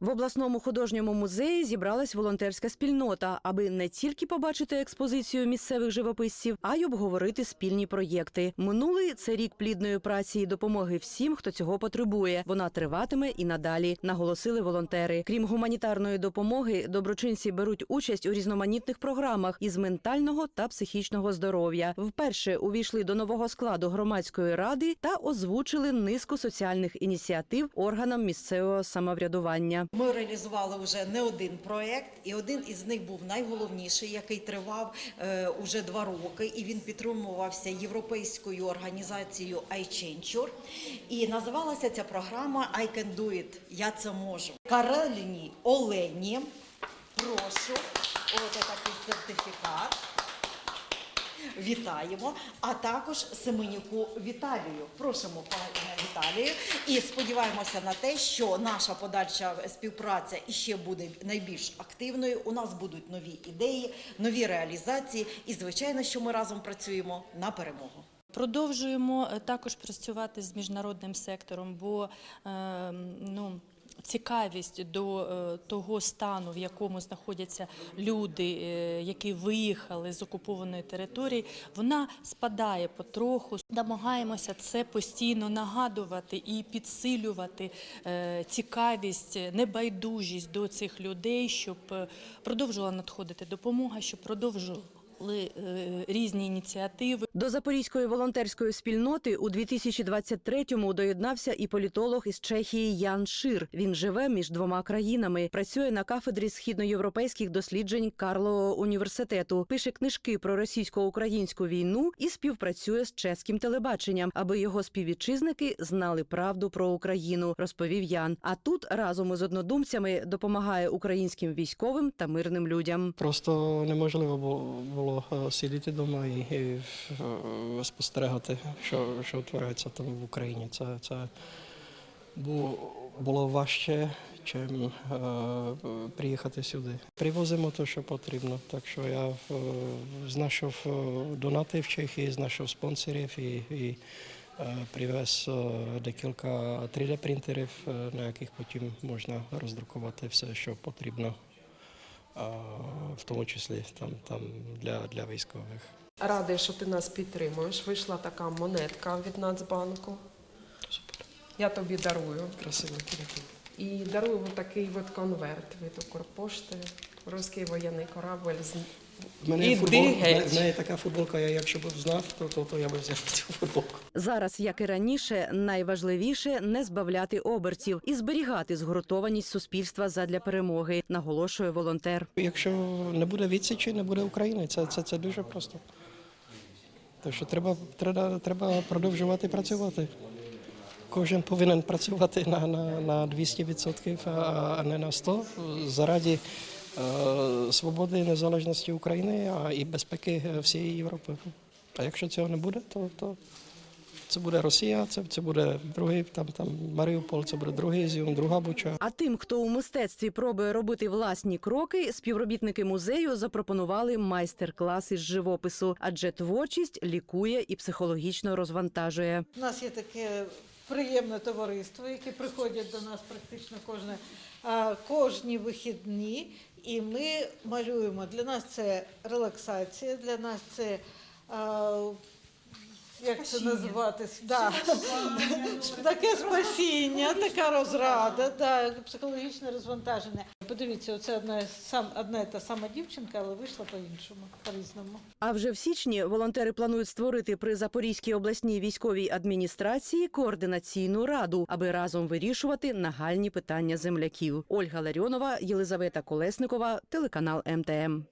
В обласному художньому музеї зібралась волонтерська спільнота, аби не тільки побачити експозицію місцевих живописців, а й обговорити спільні проєкти. Минулий це рік плідної праці і допомоги всім, хто цього потребує. Вона триватиме і надалі, наголосили волонтери. Крім гуманітарної допомоги, доброчинці беруть участь у різноманітних програмах із ментального та психічного здоров'я. Вперше увійшли до нового складу громадської ради та озвучили низку соціальних ініціатив органам місцевого самоврядування. Ми реалізували вже не один проект, і один із них був найголовніший, який тривав е, уже два роки, і він підтримувався європейською організацією iChange. І називалася ця програма I can do it. Я це можу. Кароліні Олені. Прошу, ось такий сертифікат. Вітаємо, а також Семенюку Віталію. Просимо пане Віталію і сподіваємося на те, що наша подальша співпраця іще буде найбільш активною. У нас будуть нові ідеї, нові реалізації, і звичайно, що ми разом працюємо на перемогу. Продовжуємо е, також працювати з міжнародним сектором, бо е, ну, цікавість до е, того стану, в якому знаходяться люди, е, які виїхали з окупованої території, вона спадає потроху. Намагаємося це постійно нагадувати і підсилювати е, цікавість, небайдужість до цих людей, щоб продовжувала надходити допомога, щоб продовжували е, різні ініціативи. До запорізької волонтерської спільноти у 2023-му доєднався і політолог із Чехії Ян Шир. Він живе між двома країнами, працює на кафедрі східноєвропейських досліджень Карлового університету, пише книжки про російсько-українську війну і співпрацює з чеським телебаченням, аби його співвітчизники знали правду про Україну. Розповів Ян. А тут разом із однодумцями допомагає українським військовим та мирним людям. Просто неможливо бу- було е, сидіти вдома і, е, спостерігати, що, що твориться там в Україні. Це, це було важче, чим е, приїхати сюди. Привозимо те, що потрібно. Так що я знайшов донати в Чехії, знайшов спонсорів і, і привез декілька 3D-принтерів, е, на яких потім можна роздрукувати все, що потрібно в тому числі там, там для, для військових. Радий, що ти нас підтримуєш. Вийшла така монетка від Нацбанку. Супер. Я тобі дарую. Красиво, дякую. І дарую такий от конверт від Укрпошти. Руський воєнний корабль. з- В мене, футбол, в мене- така футболка, я якщо б знав, то, то, то я б взяв цю футболку. Зараз, як і раніше, найважливіше не збавляти обертів і зберігати згуртованість суспільства задля перемоги, наголошує волонтер. Якщо не буде відсічі, не буде України. Це, це, це дуже просто. Так що треба, треба, треба продовжувати працювати. Кожен повинен працювати на, на, на 200%, а, а не на 100% заради е, свободи і незалежності України а і безпеки всієї Європи. А якщо цього не буде, то, то це буде Росія, це, це буде другий там, там Маріуполь, це буде другий Ізюм, друга Буча. А тим, хто у мистецтві пробує робити власні кроки, співробітники музею запропонували майстер-класи з живопису, адже творчість лікує і психологічно розвантажує. У нас є таке приємне товариство, яке приходять до нас практично кожне, кожні вихідні, і ми малюємо. Для нас це релаксація, для нас це. Як це називати? Да. Таке спасіння, така розрада, да, психологічне розвантаження. Подивіться, оце одна, сам, одна та сама дівчинка, але вийшла по-іншому, по-різному. А вже в січні волонтери планують створити при Запорізькій обласній військовій адміністрації координаційну раду, аби разом вирішувати нагальні питання земляків. Ольга Ларіонова, Єлизавета Колесникова, телеканал МТМ.